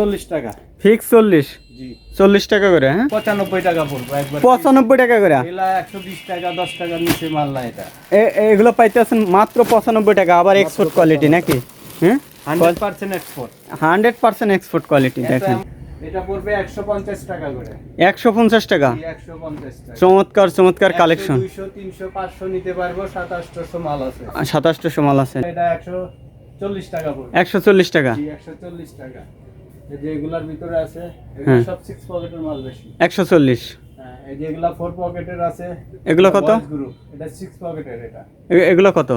চল্লিশ টাকা। ফিক্স চল্লিশ? চল্লিশ টাকা করে হ্যাঁ? পঁচানব্বই টাকা পড়ব একবার। পঁচানব্বই টাকা করে? একশো বিশ টাকা দশ টাকার নিচে মাল না এটা। এগুলো পাইতেছেন মাত্র পঁচানব্বই টাকা আবার এক্সপোর্ট কোয়ালিটি নাকি? হ্যাঁ? Hundred percent export hundred percent export quality দেখেন। এটা পড়বে টাকা করে। চমৎকার চমৎকার কালেকশন দুইশো তিনশো পাঁচশো নিতে পারব সাতাশশো মাল আছে। সাতাশটো মাল আছে। এটা টাকা পড়বে। জি যে এগুলার ভিতরে আছে এগুলো হ্যাঁ। সব পকেটের মাল বেশি। একশো চল্লিশ। হ্যাঁ, এই যে এগুলা পকেটের আছে এগুলো কত? এটা পকেটের এটা। এগুলো কত?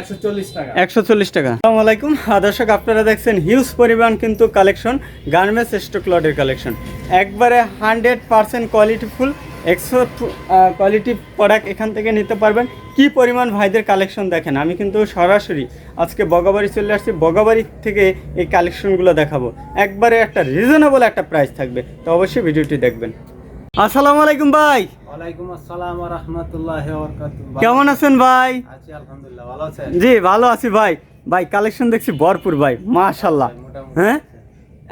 একশো চল্লিশ টাকা। আসসালামু আলাইকুম। দর্শক আপনারা দেখছেন হিউজ পরিমাণ কিন্তু কালেকশন গার্মেন্টস স্টক লটের কালেকশন একবারে হান্ড্রেড পার্সেন্ট কোয়ালিটিফুল একশো কোয়ালিটি প্রোডাক্ট এখান থেকে নিতে পারবেন। কি পরিমাণ ভাইদের কালেকশন দেখেন? আমি কিন্তু সরাসরি আজকে বগাবাড়ি চলে আসছি। বগাবাড়ি থেকে এই কালেকশনগুলো দেখাবো। একবারে একটা রিজনেবল একটা প্রাইস থাকবে। তো অবশ্যই ভিডিওটি দেখবেন। আসসালামু আলাইকুম ভাই। ওয়ালাইকুম আসসালাম ওয়া রাহমাতুল্লাহি ওয়া বারাকাতুহু কেমন আছেন ভাই? আছি আলহামদুলিল্লাহ ভালো আছেন? জি ভালো আছি ভাই। ভাই কালেকশন দেখছি ভরপুর ভাই মাশাল্লাহ হ্যাঁ?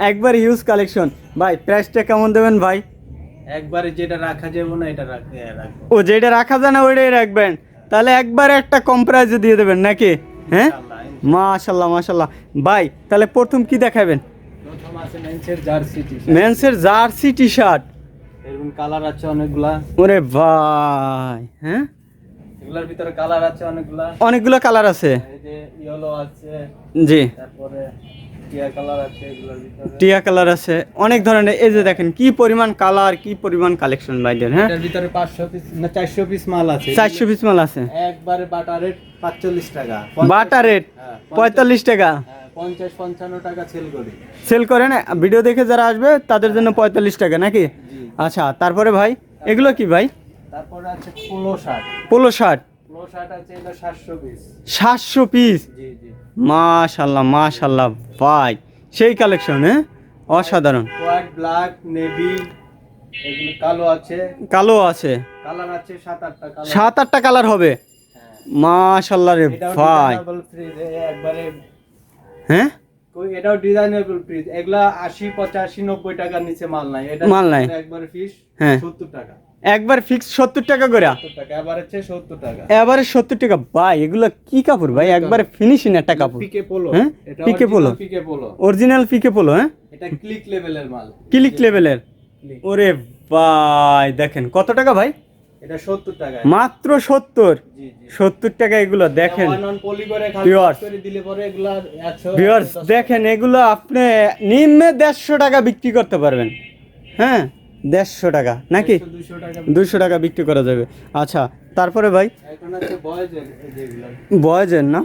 একবার ইউজ কালেকশন ভাই প্রাইসটা কেমন দেবেন ভাই? একবারে যেটা রাখা যাবে না এটা রাখতে রাখব। ও যেটা রাখা যায় না ওইটাই রাখবেন। তাহলে একবার একটা কম প্রাইসে দিয়ে দেবেন নাকি? হ্যাঁ। মাশাল্লাহ মাশাল্লাহ ভাই তাহলে প্রথম কি দেখাবেন? প্রথম আছে মেন্সের জার্সি টি মেন্সের জার্সি টি শার্ট এরকম কালার আছে অনেকগুলা। ওরে ভাই হ্যাঁ? এগুলার ভিতরে কালার আছে অনেকগুলা। অনেকগুলো কালার আছে। এই যে ইয়েলো আছে। জি। তারপরে টিয়া কালার আছে অনেক ধরনের। এই যে দেখেন কি পরিমাণ কালার কি পরিমাণ কালেকশন ভাইদের হ্যাঁ? এটার ভিতরে পাঁচশো পিস না চারশো পিস মাল আছে। চারশো পিস মাল আছে। একবারে বাটা রেট পাঁচচল্লিশ টাকা। Bata rate? হ্যাঁ, পঁয়তাল্লিশ টাকা? হ্যাঁ, পঞ্চাশ পঞ্চান্ন টাকা সেল করি। সেল করেন? ভিডিও দেখে যারা আসবে তাদের জন্য পঁয়তাল্লিশ টাকা নাকি? আচ্ছা তারপরে ভাই এগুলো কি ভাই? তারপরে আছে পোলো শার্ট। Polo shirt. সাতশো পিস পিস মাশাল্লাহ মাশাল্লাহ ভাই। সেই কালেকশন হ্যাঁ? অসাধারণ। হোয়াইট ব্ল্যাক নেভি কালো আছে। কালো আছে। কালার আছে সাত আটটা কালার সাত আটটা কালার হবে? হ্যাঁ। মাশাল্লাহ রে এটাও ভাই। একবারে হ্যাঁ? এটাও ডিজাইনেবল ফ্রিজ এগুলা আশি পঁচাশি নব্বই টাকার নিচে মাল নাই। এটা মাল নাই। একবারে ফিস হ্যাঁ। সত্তর টাকা। একবার ফিক্স সত্তর টাকা করে। এবার সত্তর টাকা। ভাই এগুলো কি কাপড় ভাই? একবারে ফিনিশিং একটা কাপড়। পিকে পোলো হ্যাঁ? PK polo. PK polo original PK polo হ্যাঁ? এটা ক্লিক লেভেলের মাল। ক্লিক লেভেলের ওরে ভাই দেখেন কত টাকা ভাই? এটা সত্তর টাকা। মাত্র সত্তর। সত্তর টাকা এগুলো দেখেন। দেখেন এগুলো আপনি নিম্নে দেড়শো টাকা বিক্রি করতে পারবেন। হ্যাঁ? দেড়শো টাকা নাকি? দুশো টাকা বিক্রি করা যাবে। আচ্ছা তারপরে ভাই? বয়েজের না?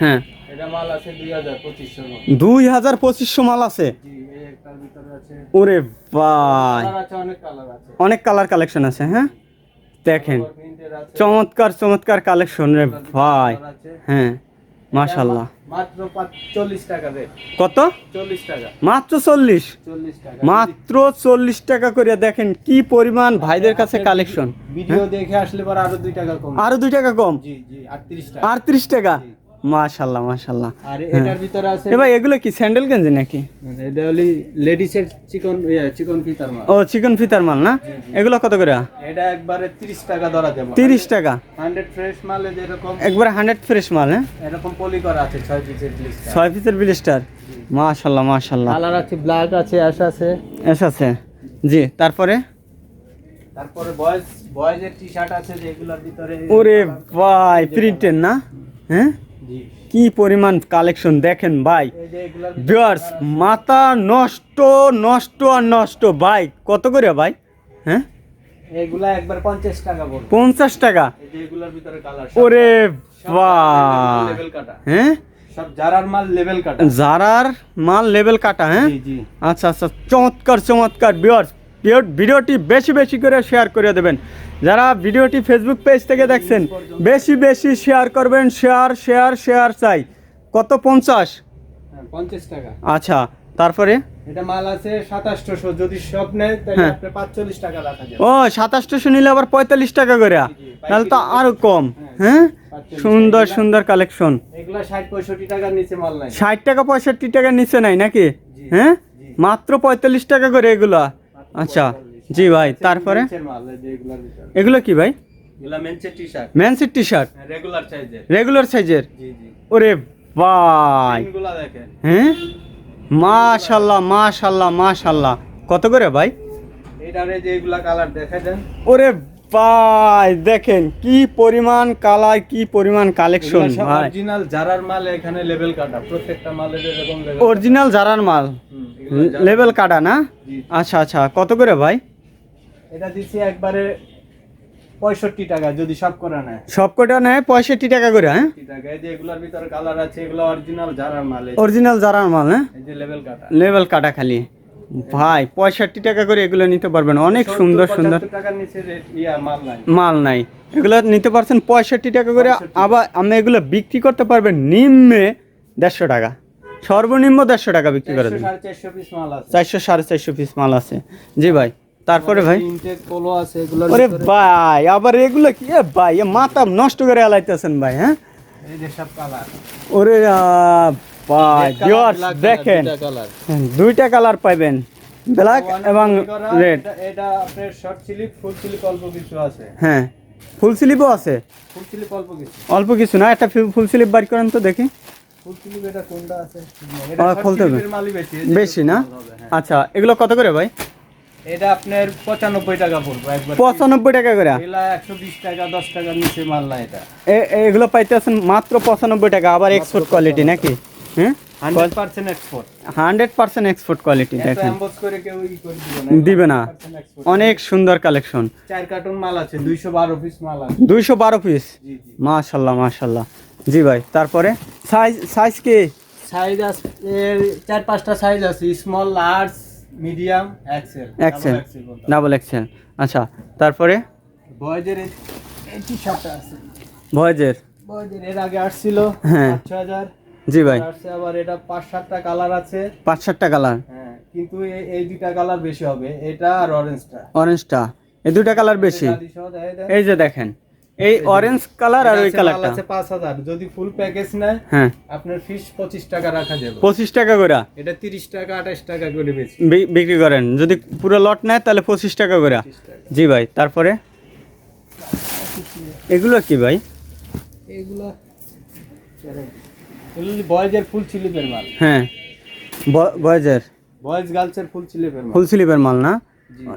হ্যাঁ। দুই হাজার পঁচিশশো মাল আছে? ওরে ভাই। অনেক কালার কালেকশন আছে হ্যাঁ? দেখেন। চমৎকার চমৎকার কালেকশন রে ভাই। হ্যাঁ মাশাল্লাহ মাত্র চল্লিশ টাকা রেট কত? চল্লিশ টাকা। মাত্র চল্লিশ? চল্লিশ টাকা। মাত্র চল্লিশ টাকা করে দেখেন কি পরিমাণ ভাইদের কাছে কালেকশন ভিডিও দেখে আসলে পরে আরও দুই টাকা কম। আরও দুই টাকা কম? জি জি আটত্রিশ টাকা। আটত্রিশ টাকা? মাশাল্লাহ মাশাল্লাহ। আর এটার ভিতরে আছে এ ভাই এগুলো কি স্যান্ডেল গেঞ্জি নাকি? এটা হলি চিকন চিকন ফিতার মাল। ও চিকেন ফিতার মাল না? এগুলো কত করে? এটা একবারে তিরিশ টাকা ধরা যাবে তিরিশ টাকা? হান্ড্রেড ফ্রেশ মালে যেরকম একবারে হান্ড্রেড ফ্রেশ মাল হ্যাঁ? এরকম পলি করা আছে ছয় পিসের লিস্ট ছয় পিসের ব্লিস্টার কালার আছে ব্ল্যাক আছে অ্যাশ আছে। এস আছে? জি তারপরে? তারপরে বয়েজ বয়েজের টি শার্ট আছে যেগুলোর ভিতরে ওরে ভাই প্রিন্টের না? হ্যাঁ? কি পরিমাণ কালেকশন দেখেন ভাই। ভিউয়ার্স মাথা নষ্ট নষ্ট আর নষ্ট। ভাই কত করে ভাই? হ্যাঁ? এগুলা একবার পঞ্চাশ টাকা বলব পঞ্চাশ টাকা? এই যে এগুলোর ভিতরে কালার ওরে ভাই লেভেল কাটা। হ্যাঁ? সব জারার মাল লেভেল কাটা। জারার মাল লেভেল কাটা হ্যাঁ? জি জি। আচ্ছা আচ্ছা চমৎকার চমৎকার ভিউয়ার্স ভিডিওটি বেশি বেশি করে শেয়ার করে দেবেন। যারা ভিডিওটি ফেসবুক পেজ থেকে দেখছেন বেশি বেশি শেয়ার করবেন শেয়ার শেয়ার শেয়ার চাই। কত? পঞ্চাশ? হ্যাঁ, পঞ্চাশ টাকা। আচ্ছা তারপরে? এটা মাল আছে সাতাশশো যদি সব নেয় তাহলে হ্যাঁ। পাঁচচল্লিশ টাকা রাখা যাবে। ও নিলে আবার পঁয়তাল্লিশ টাকা করে। তাহলে তো আরও কম। হ্যাঁ সুন্দর সুন্দর কালেকশন এগুলা ষাট পঁয়ষট্টি টাকার নিচে মাল নাই। ষাট টাকা পঁয়ষট্টি টাকার নিচে নাই নাকি? হ্যাঁ? মাত্র পঁয়তাল্লিশ টাকা করে এগুলা। আচ্ছা জি ভাই তারপরে? এগুলো কি ভাই? মেনসের টি শার্ট রেগুলার সাইজের রেগুলার সাইজের ওরে ভাই। হ্যাঁ? মাশাল্লাহ মাশাল্লাহ মাশাল্লাহ। কত করে ভাই? এটারে যে এগুলা কালার দেখা দেন। ওরে ভাই দেখেন কি পরিমাণ কালার কি পরিমাণ কালেকশন ভাই। অরিজিনাল জারার মাল এখানে লেভেল কাটা প্রত্যেকটা মালের এরকম লেভেল অরিজিনাল জারার মাল? লেভেল কাটা না? আচ্ছা আচ্ছা কত করে ভাই? এটা দিচ্ছি একবারে পঁয়ষট্টি টাকা যদি সব করে নেয়। সব কটা নেয়? পঁয়ষট্টি টাকা করে হ্যাঁ? এগুলার ভিতরে কালার আছে এগুলো অরিজিনাল জারার মাল অরিজিনাল জারার মাল হ্যাঁ? লেভেল কাটা। লেভেল কাটা খালি। ভাই পঁয়ষট্টি টাকা করে এগুলো নিতে পারবেন। অনেক সুন্দর সুন্দর। মাল নাই। এগুলো নিতে পারছেন পঁয়ষট্টি টাকা করে। আবার আমি এগুলো বিক্রি করতে পারবেন নিম্নে দেড়শো টাকা। সর্বনিম্ন দেড়শো টাকা বিক্রি করে দেবেন চারশো সাড়ে চারশো পিস মাল আছে। জি ভাই তারপরে ভাই? ওরে ভাই আবার এগুলো কি? ভাই এ মাথা নষ্ট করে এলাইতেছেন ভাই হ্যাঁ? ওরে দেখেন। দুইটা কালার পাইবেন। ব্ল্যাক এবং রেড এটা আপনার শর্ট স্লিপ ফুল স্লিপ অল্প কিছু আছে। হ্যাঁ ফুল স্লিপও আছে? ফুল স্লিপ অল্প কিছু। অল্প কিছু না একটা ফুল স্লিপ বার করেন তো দেখি। ফুল স্লিপ এটা কোনটা আছে? আহ, খুলতে হবে। মালই বেশি বেশি না? হ্যাঁ। আচ্ছা এগুলো কত করে ভাই? এটা আপনার পঁচানব্বই টাকা পড়বে একবার পঁচানব্বই টাকা করে? এগুলা একশো বিশ টাকা দশ টাকার নিচে মাল না এটা। এ- এগুলো পাইতেছেন মাত্র পঁচানব্বই টাকা আবার এক্সপোর্ট কোয়ালিটি নাকি? হ্যাঁ হান্ড্রেড পার্সেন্ট এক্সপোর্ট কোয়ালিটি দেখেন। দিবে না দিবে না। 100% export। অনেক সুন্দর কালেকশন চার কার্টুন মাল আছে দুইশো বারো পিস মাল আছে। দুইশো বারো পিস জি জি। মাশাল্লাহ মাশাল্লাহ। জি ভাই তারপরে? সাইজ সাইজ কি? সাইজ আছে চার পাঁচটা সাইজ আছে small large medium XL XL double XL আচ্ছা তারপরে? বয়েজের এই টি শার্টটা আছে ভয়েজের এর আগে আসছিল হ্যাঁ। পাঁচ ছ হাজার। জি ভাই। আবার এটা পাঁচ সাতটা কালার আছে। পাঁচ সাতটা কালার হ্যাঁ কিন্তু এই দুইটা কালার বেশি হবে। এটা আর অরেঞ্জটা অরেঞ্জটা এই দুটা কালার বেশি। এই যে দেখেন এই অরেঞ্জ কালার আর ওই কালারটা আছে পাঁচ হাজার। যদি ফুল প্যাকেজ নেয় হ্যাঁ। আপনার ফিস পঁচিশ টাকা রাখা যাবে। পঁচিশ টাকা করে? এটা তিরিশ টাকা আঠাশ টাকা করে বেশি। বিক্রি করেন। যদি পুরো লট নেয় তাহলে পঁচিশ টাকা করে। জি ভাই তারপরে? এগুলো কি ভাই? এগুলো বয়েজের ফুল স্লিপের মাল। হ্যাঁ। বয়েজের? বয়েজ গার্লসের ফুল স্লিপের মাল। ফুল স্লিপের মাল না।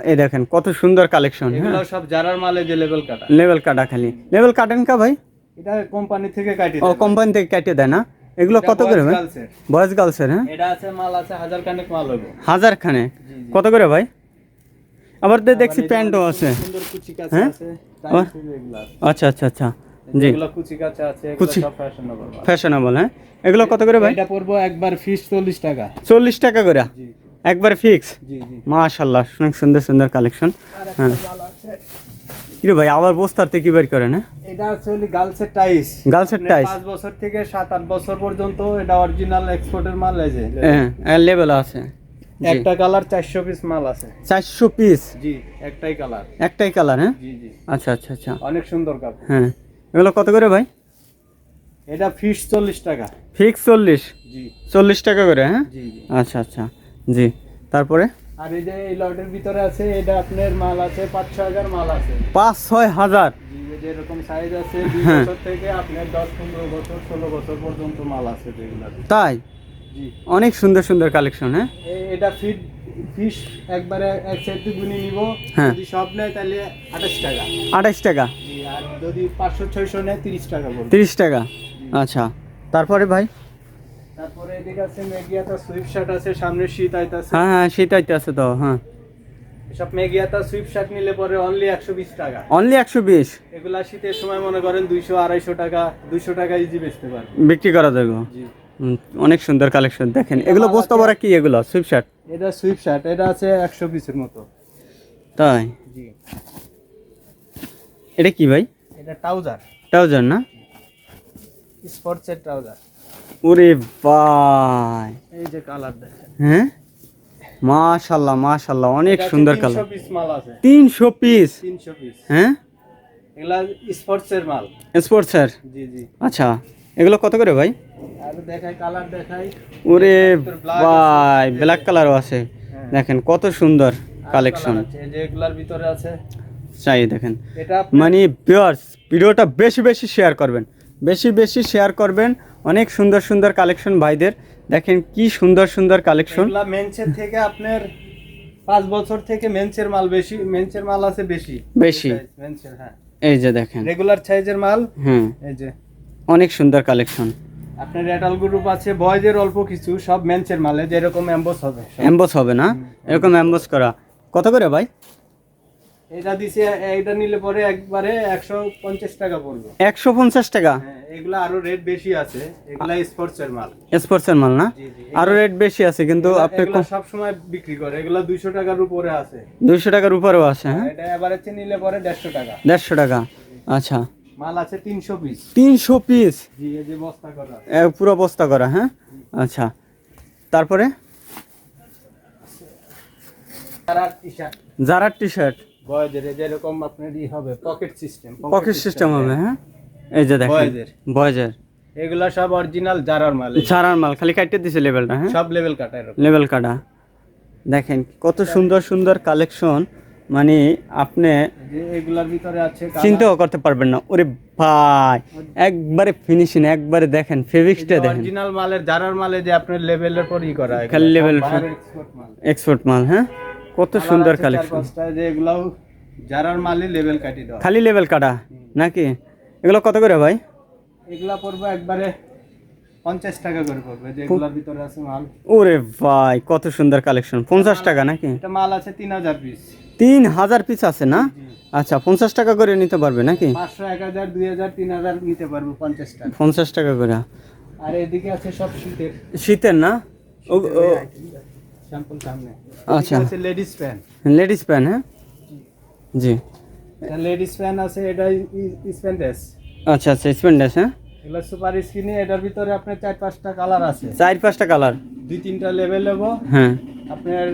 এই দেখেন কত সুন্দর কালেকশন এগুলো হ্যাঁ সব জারার মালে যে লেভেল কাটা। লেভেল কাটা খালি। লেভেল কাটেন কা ভাই? এটা কোম্পানি থেকে কাটি ও কোম্পানি থেকে কেটে দেয় না? এগুলো কত করে ভাই? বয়েজ গার্লসের হ্যাঁ? এটা আছে মাল আছে হাজার কানেক মাল হবে হাজার খানে। কত করে ভাই? আবার দেখছি প্যান্টও আছে। সুন্দর কুচি কাছে হ্যাঁ? এগুলো। আছে। আচ্ছা আচ্ছা আচ্ছা। জি। কুচি কাছে আছে কুচি। ফ্যাশনেবল ফ্যাশনেবল হ্যাঁ? এগুলো কত করে ভাই? এটা পড়ব একবার ফিস চল্লিশ টাকা। চল্লিশ টাকা করে? জি একবার ফিক্স জি জি। অনেক সুন্দর সুন্দর কালেকশন হ্যাঁ। কিরে ভাই আবার বস্তাতে কি বের করেন হ্যাঁ? এটা অ্যাকচুয়ালি গার্লসের টাইস। গার্লসের টাইস? পাঁচ বছর থেকে সাত আট বছর পর্যন্ত এটা অরিজিনাল এক্সপোর্টের মাল এই যে। হ্যাঁ লেভেল আছে। একটা কালার চারশো পিস মাল আছে। চারশো পিস জি একটাই কালার একটাই কালার হ্যাঁ? জি জি। আচ্ছা আচ্ছা আচ্ছা। অনেক সুন্দর কাপড় হ্যাঁ। এগুলো কত করে ভাই? এটা ফিস চল্লিশ টাকা। ফিক্স চল্লিশ? জি। চল্লিশ টাকা করে হ্যাঁ? জি আচ্ছা আচ্ছা। জি। তারপরে? আর এই যে এই লটের ভিতরে আছে এটা আপনার মাল আছে পাঁচ ছ হাজার মাল আছে। পাঁচ ছয় হাজার? জি এই যে এরকম সাইজ আছে দুই হ্যাঁ। বছর থেকে আপনার দশ পনেরো বছর ষোলো বছর পর্যন্ত মাল আছে যেগুলো তাই? জি। অনেক সুন্দর সুন্দর কালেকশন হ্যাঁ? এটা ফিট ফিশ একবারে এক সাইড গুনি নিব। হ্যাঁ। যদি সব নেয় তাহলে আঠাশ টাকা। আঠাইশ টাকা? আর যদি পাঁচশো ছয়শো নেয় তিরিশ টাকা পড়বে তিরিশ টাকা? আচ্ছা। তারপরে ভাই? তারপরে এদিকে আছে মেগিয়াতা সুইফট শার্ট আছে সামনে শীত আইতাছে। হ্যাঁ হ্যাঁ সেটাই তো আছে তো হ্যাঁ। সব মেগিয়াতা সুইফট শার্ট নিলে পরে অনলি একশো বিশ টাকা। অনলি একশো বিশ? এগুলা শীতের সময় মনে করেন দুইশো আড়াইশো টাকা দুইশো টাকা ইজি বেচতে পারে বিক্রি করা যাবে। জি। অনেক সুন্দর কালেকশন দেখেন এগুলো বস্তা ভরা কি এগুলো? সুইপ শার্ট এটা সুইফট শার্ট এটা আছে একশো পিসের মতো। তাই? জি। এটা কি ভাই? এটা ট্রাউজার ট্রাউজার না? স্পোর্টসের ট্রাউজার ওরে ভাই। এই যে কালার দেখেন। হ্যাঁ? মাশাল্লাহ মাশাল্লাহ অনেক সুন্দর কালার 300 পিস মাল আছে। তিনশো পিস তিনশো পিস হ্যাঁ? এগুলা স্পোর্টসের মাল। স্পোর্টসের জি জি। আচ্ছা এগুলো কত করে ভাই? ওরে ভাই ব্ল্যাক কালারও আছে। হ্যাঁ। দেখেন কত সুন্দর কালেকশন ভিতরে আছে। চাই দেখেন। মানে ভিউয়ার্স ভিডিওটা বেশি বেশি শেয়ার করবেন। বেশি বেশি শেয়ার করবেন। অনেক সুন্দর সুন্দর কালেকশন ভাইদের। দেখেন কি সুন্দর সুন্দর কালেকশন এগুলা থেকে আপনার পাঁচ বছর থেকে মেন্সের মাল বেশি মেন্সের মাল আছে বেশি। বেশি। মেন্সের হ্যাঁ। এই যে দেখেন। রেগুলার সাইজের মাল। হুম। এই যে। অনেক সুন্দর কালেকশন আপনার রেটাল গ্রুপ আছে বয়েজের অল্প কিছু সব মেন্সের মালে যেরকম এম্বস হবে। অ্যাম্বস হবে না? এরকম অ্যাম্বস করা। কত করে ভাই? এটা দিছে এইটা নিলে পরে একবারে একশো পঞ্চাশ টাকা পড়বে। একশো পঞ্চাশ টাকা? হ্যাঁ এগুলা আরও রেট বেশি আছে। এগুলা স্পোর্টসের মাল। স্পোর্টসের মাল না। আরও রেট বেশি আছে কিন্তু আপনি সব সময় বিক্রি করে। এগুলা দুইশো টাকার উপরে আছে। দুইশো টাকার উপরেও আছে হ্যাঁ? এটা এবারে নিলে পরে দেড়শো টাকা। দেড়শো টাকা। আচ্ছা। মাল আছে তিনশো পিস। তিনশো পিস? জি এই যে বস্তা করা। পুরো বস্তা করা হ্যাঁ? আচ্ছা। তারপরে? জারার বয়েজের যেরকম হবে পকেট সিস্টেম পকেট সিস্টেম হবে হ্যাঁ। এই যে দেখেন বয়েজের। এগুলা সব অরিজিনাল জারার মাল। মাল খালি কাটতে দিছে লেভেলটা হ্যাঁ? সব লেভেল কাটা এরকম লেভেল কাটা। দেখেন কত সুন্দর সুন্দর কালেকশন মানে আপনি এগুলার ভিতরে আছে চিন্তাও করতে পারবেন না। ওরে ভাই একবারে ফিনিশিং একবারে দেখেন ফেব্রিক্সটা দেখেন। অরিজিনাল মালের জারার মালে যে আপনার লেভেলের পর ই করা খালি মাল। এক্সপোর্ট মাল হ্যাঁ? কত সুন্দর কালেকশন যে এগুলাও জারার মালে লেভেল কাটি দেওয়া। খালি লেভেল কাটা নাকি? এগুলো কত করে ভাই? এগুলা পড়বে একবারে পঞ্চাশ টাকা করে পড়বে যে এগুলার ভিতরে আছে মাল। ওরে ভাই কত সুন্দর কালেকশন পঞ্চাশ টাকা নাকি? এটা মাল আছে তিন হাজার পিস তিন হাজার পিস আছে না? আচ্ছা পঞ্চাশ টাকা করে নিতে পারবে নাকি? পাঁচশো এক হাজার দুই হাজার তিন হাজার নিতে পারব পঞ্চাশ টাকা। পঞ্চাশ টাকা করে। আর এদিকে আছে সব শীতের। শীতের না? স্যাম্পল সামনে। আচ্ছা। লেডিস প্যান্ট লেডিস প্যান্ট হ্যাঁ? জি। লেডিস প্যান্ট আছে এটা স্প্যান্ডেস আচ্ছা আচ্ছা স্পেন্ডাস হ্যাঁ? এগুলো সুপার স্কিনি এটার ভিতরে আপনার চার পাঁচটা কালার আছে। চার পাঁচটা কালার। দুই তিনটা লেভেল নেব হ্যাঁ। আপনার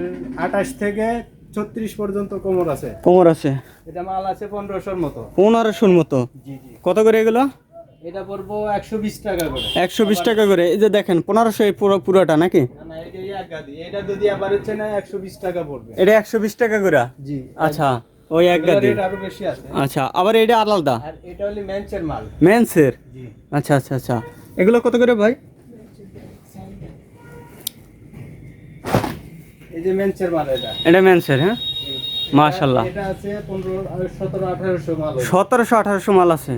আঠাশ থেকে ছত্রিশ পর্যন্ত কোমর আছে। কোমর আছে। এটা মাল আছে পনেরোশোর মতো। পনেরোশোর মতো। জি জি। কত করে এগুলো? এটা পড়ব একশো বিশ টাকা করে। একশো বিশ টাকা করে। এই যে দেখেন পনেরোশো এই পুরো পুরোটা নাকি? এটা এটা যদি আবার হচ্ছে না একশো বিশ টাকা পড়বে। এটা একশো বিশ টাকা করে? জি। আচ্ছা। ওই এক গাদি। আরও বেশি আছে। আচ্ছা আবার এটা আলাদা? আর এটা হলো ম্যানচের মাল। মেন্সের জি। আচ্ছা আচ্ছা আচ্ছা। এগুলো কত করে ভাই? এই যে ম্যানচের মাল এটা। এটা মেন্সের হ্যাঁ? মাশাল্লাহ এটা আছে পনেরো সতেরো আঠারোশো মাল হবে। সতেরোশো আঠারোশো মাল আছে।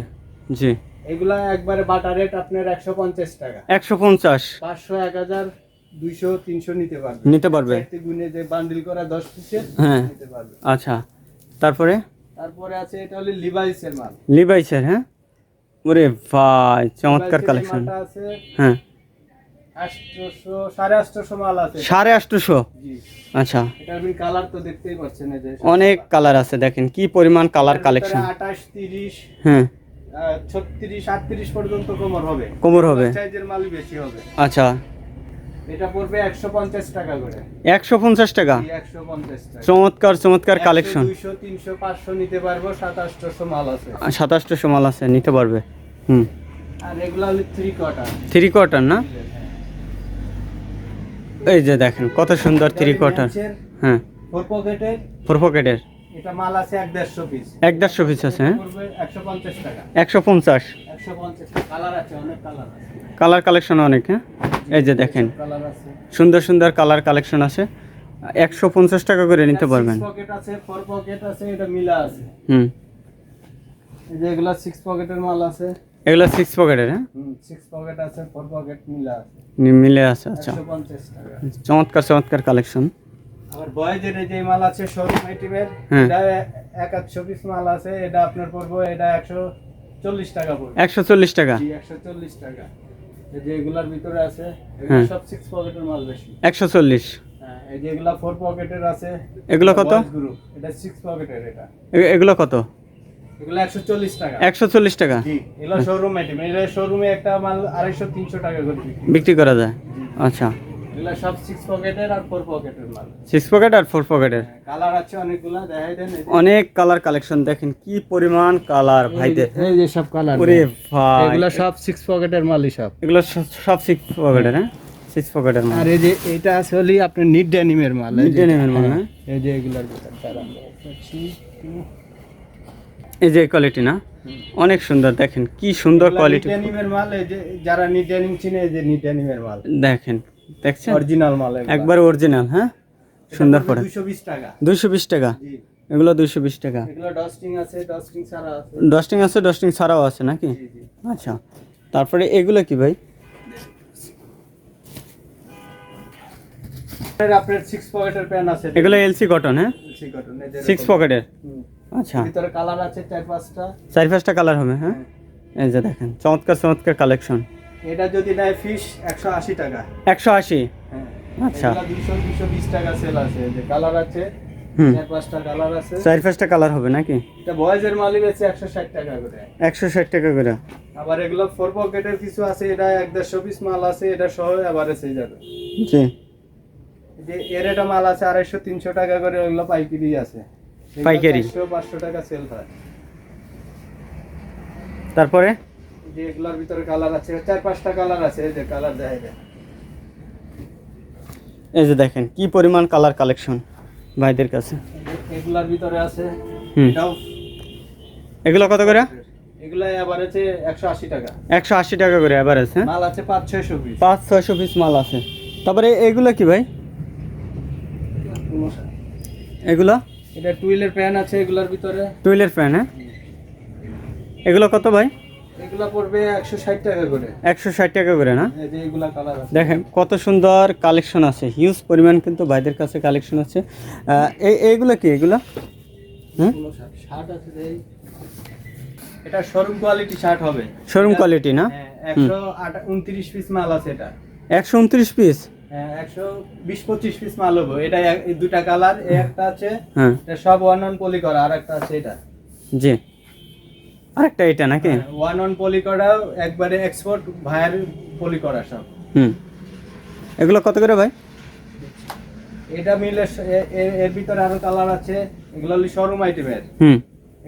জি। এগুলা একবারে বাটা রেট আপনার একশো পঞ্চাশ টাকা। একশো পঞ্চাশ। পাঁচশো এক হাজার দুইশো তিনশো নিতে পারবে। নিতে পারবে। গুণে যে বান্ডিল করা দশ পিসের হ্যাঁ। নিতে পারবে। আচ্ছা। তারপরে? তারপরে আছে এটা হলো লিভাইসের মাল। লিভাইসের হ্যাঁ? ওরে ভাই চমৎকার কালেকশন। হ্যাঁ। সাড়ে জি। আচ্ছা। এটা আপনি কালার তো দেখতেই পাচ্ছেন এই যে। অনেক কালার আছে দেখেন কি পরিমাণ কালার কালেকশন। হ্যাঁ। ছত্রিশ আটত্রিশ পর্যন্ত কোমর হবে। কোমর হবে। সাইজের বেশি হবে। আচ্ছা। এটা পড়বে একশো পঞ্চাশ টাকা করে। টাকা? চমৎকার চমৎকার কালেকশন নিতে পারব মাল আছে। সাতাশটা মাল আছে নিতে পারবে। হুম। আর এগুলো হলো থ্রি কোয়ার্টার থ্রি কোয়ার্টার না? এই যে দেখেন কত সুন্দর থ্রি কোয়ার্টার হ্যাঁ। ফোর পকেটের ফোর পকেটের এটা মাল আছে এক দেড়শো পিস এক দেড়শো পিস আছে হ্যাঁ? পড়বে একশো পঞ্চাশ টাকা। একশো পঞ্চাশ। একশো পঞ্চাশ কালার আছে অনেক কালার আছে। কালার কালেকশন অনেক হ্যাঁ? এই যে দেখেন। কালার আছে। সুন্দর সুন্দর কালার কালেকশন আছে। একশো পঞ্চাশ টাকা করে নিতে পারবেন। পকেট আছে ফোর পকেট আছে এটা মিলা আছে। হুম। এই যে এগুলা সিক্স পকেটের মাল আছে। এগুলো সিক্স পকেটের হ্যাঁ? হুম সিক্স পকেট আছে ফোর পকেট মিলা আছে। মিলে আছে আচ্ছা। একশো পঞ্চাশ টাকা। চমৎকার চমৎকার কালেকশন। আবার বয়েজের যে মাল আছে শোরুম আইটেমের হ্যাঁ। এটা এক একশো পিস মাল আছে এটা আপনার পড়ব এটা একশো চল্লিশ টাকা পড়বে। একশো চল্লিশ টাকা? একশো চল্লিশ টাকা। এই যে এগুলার ভিতরে আছে হ্যাঁ। সব সিক্স পকেটের মাল বেশি। একশো চল্লিশ। এই যে এগুলা ফোর পকেটের আছে এগুলো কত? এটা সিক্স পকেটের এটা। এগুলো কত? এগুলো একশো চল্লিশ টাকা। একশো চল্লিশ টাকা? এগুলো শোরুম আইটেম এটা শোরুমে একটা মাল আড়াইশো তিনশো টাকা করে বিক্রি। করা যায়? আচ্ছা। এগুলো সব সিক্স পকেটের আর ফোর পকেটের মাল। সিক্স পকেট আর ফোর পকেটের কালার আছে অনেকগুলা দেখাই দেন অনেক কালার কালেকশন দেখেন কি পরিমাণ কালার ভাইদের। এই যে সব কালার ওরে ভাই। এগুলো সব সিক্স পকেটের মালই সব। এগুলো সব- সিক্স পকেটের হ্যাঁ? সিক্স পকেটের মাল। আর এই যে এটা আসলে আপনার নিট ডেনিমের মাল। মাল, হ্যাঁ? এই যে এগুলার ভিতর এই যে কোয়ালিটি না? অনেক সুন্দর দেখেন কি সুন্দর কোয়ালিটি মাল এই যে যারা নিট ডেনিম চিনে এই যে নিট ডেনিমের মাল। দেখেন দেখছেন? অরিজিনাল মাল একবার অরিজিনাল হ্যাঁ? সুন্দর প্রোডাক্ট দুশো বিশ টাকা। এগুলো দুইশো বিশ টাকা। এগুলো ডাস্টিং আছে ডাস্টিং ছাড়া আছে। ডাস্টিং আছে ডাস্টিং ছাড়াও আছে নাকি? আচ্ছা। তারপরে এগুলো কি ভাই? এর আপনার সিক্স পকেটের প্যান আছে। এগুলো এলসি কটন হ্যাঁ? এলসি কটন পকেটের আচ্ছা। ভিতরে কালার আছে চার পাঁচটা। চার পাঁচটা কালার হবে হ্যাঁ? এই যে দেখেন চমৎকার চমৎকার কালেকশন এটা যদি নেয় ফিশ একশো আশি টাকা। একশো আশি? হ্যাঁ আচ্ছা। দুশো দুশো বিশ টাকা সেল আছে। যে কালার আছে চার পাঁচটা কালার হবে নাকি? এটা বয়েজের মালই বেছে একশো ষাট টাকা করে। একশো ষাট টাকা করে। আবার এগুলো ফোর পকেটের কিছু আছে এটা এক দেড়শো পিস মাল আছে এটা সহ যাবে। জি। যে এর এটা মাল আছে আড়াইশো তিনশো টাকা করে ওগুলো পাইকারি আছে। পাইকারি? পাঁচশো টাকা সেল হয়। তারপরে? যে এগুলোর ভিতরে কালার আছে চার পাঁচটা কালার আছে এই যে কালার দেখা যায় এই যে দেখেন কি পরিমাণ কালার কালেকশন ভাইদের কাছে? এগুলার ভিতরে আছে এটাও এগুলো কত করে? এগুলা টাকা। একশো আশি টাকা করে এভারেজ হ্যাঁ? মাল আছে পাঁচ ছয়শো পিস পাঁচ ছয়শো পিস মাল আছে। তারপরে এগুলো কি ভাই? এগুলো? এটা টুইলের প্যান আছে এগুলার ভিতরে। টুইলের ফ্যান হ্যাঁ? এগুলো কত ভাই? এগুলা পড়বে টাকা করে। টাকা না? এই যে এগুলা কালার আছে। দেখেন কত সুন্দর কালেকশন আছে। হিউজ পরিমাণ কিন্তু ভাইদের কাছে কালেকশন আছে। এই এইগুলো কি এগুলো? হুম? শার্ট আছে এই। এটা শোরুম কোয়ালিটি শার্ট হবে। শোরুম কোয়ালিটি না? হ্যাঁ, একশো আট- উনত্রিশ পিস মাল আছে এটা। একশো উনত্রিশ পিস হ্যাঁ, একশো বিশ পঁচিশ পিস মাল হবে। এটা দুটা কালার একটা আছে হ্যাঁ। সব ওয়ান অন পলি করা আর একটা আছে এটা। জি। আরেকটা এটা নাকি? ওয়ান অন পলি করাও একবারে এক্সপোর্ট ভাইয়ের পলি করা সব। হুম। এগুলো কত করে ভাই? এটা মিলে এর ভিতরে আরও কালার আছে এগুলো হলো শোরুম আইটেমের হুম।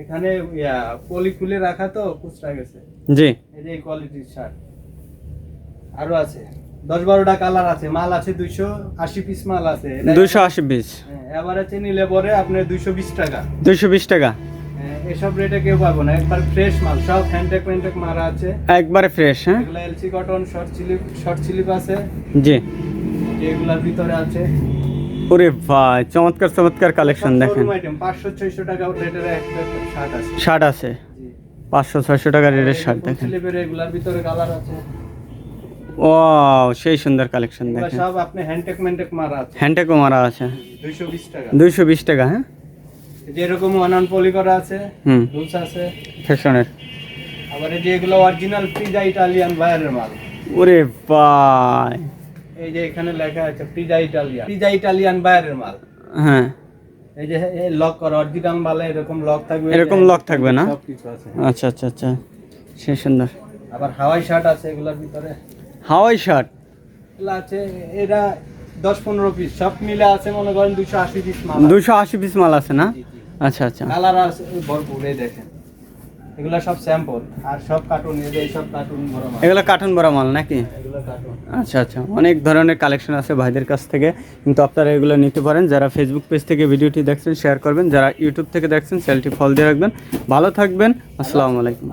এখানে ইয়া, পলি খুলে রাখা তো কুচটা গেছে। জি। এই যে কোয়ালিটির শার্ট আরও আছে। দশ বারোটা কালার আছে মাল আছে দুইশো আশি পিস মাল আছে। দুইশো আশি পিস হ্যাঁ, এবার আছে নিলে পরে আপনার দুইশো বিশ টাকা। দুইশো বিশ টাকা। এসব রেটে কেউ পাবো না। একবার ফ্রেশ মাল সব হ্যান্ডটেক প্যান্টেক মারা আছে। একবারে ফ্রেশ হ্যাঁ? এগুলো LC cotton short sleeve short sleeve আছে জি। যেগুলার ভিতরে আছে। ওরে ভাই চমৎকার চমৎকার কালেকশন দেখেন। পাঁচশো ছয়শো টাকা রেটের একটা শার্ট আছে। শার্ট আছে। পাঁচশো ছয়শো টাকা রেটের শার্ট দেখেন। এগুলার ভিতরে কালার আছে। সেই সুন্দর কালেকশন দেখেন। সব আপনি হ্যান্ডটেক ম্যান্টেক মারা আছে। হ্যান্ডটেকও মারা আছে। দুইশো বিশ টাকা। দুইশো বিশ টাকা হ্যাঁ? যেরকম ওয়ান পলি করা আছে হুম। রুলস আছে। ফ্যাশনের। আবার এই যে এগুলো অরিজিনাল পিজা ইটালিয়ান বাইরের মাল। ওরে ভাই। এই যে এখানে লেখা আছে পিজা ইটালিয়ান পিজা ইটালিয়ান বাইরের মাল। হ্যাঁ। এই যে লক করা অরিজিনাল মালে এরকম লক থাকবে। এরকম lock থাকবে না? সব কিছু আছে। আচ্ছা আচ্ছা আচ্ছা। সেই সুন্দর। আবার হাওয়াই শার্ট আছে এগুলোর ভিতরে। হাওয়াই শার্ট এগুলো আছে এরা দশ পনেরো পিস সব মিলে আছে মনে করেন দুশো আশি পিস মাল দুইশো আশি পিস মাল আছে না? আচ্ছা আচ্ছা। কালার আছে ভরপুর এই দেখেন। এগুলো সব স্যাম্পল আর সব কার্টুন এই যে সব কার্টুন ভরা মাল। এগুলো কার্টুন ভরা মাল নাকি? এগুলো কার্টুন আচ্ছা আচ্ছা। অনেক ধরনের কালেকশন আছে ভাইদের কাছ থেকে কিন্তু আপনারা এগুলো নিতে পারেন। যারা ফেসবুক পেজ থেকে ভিডিওটি দেখছেন শেয়ার করবেন। যারা ইউটিউব থেকে দেখছেন সেলটি ফল দিয়ে রাখবেন। ভালো থাকবেন। আসসালামু আলাইকুম।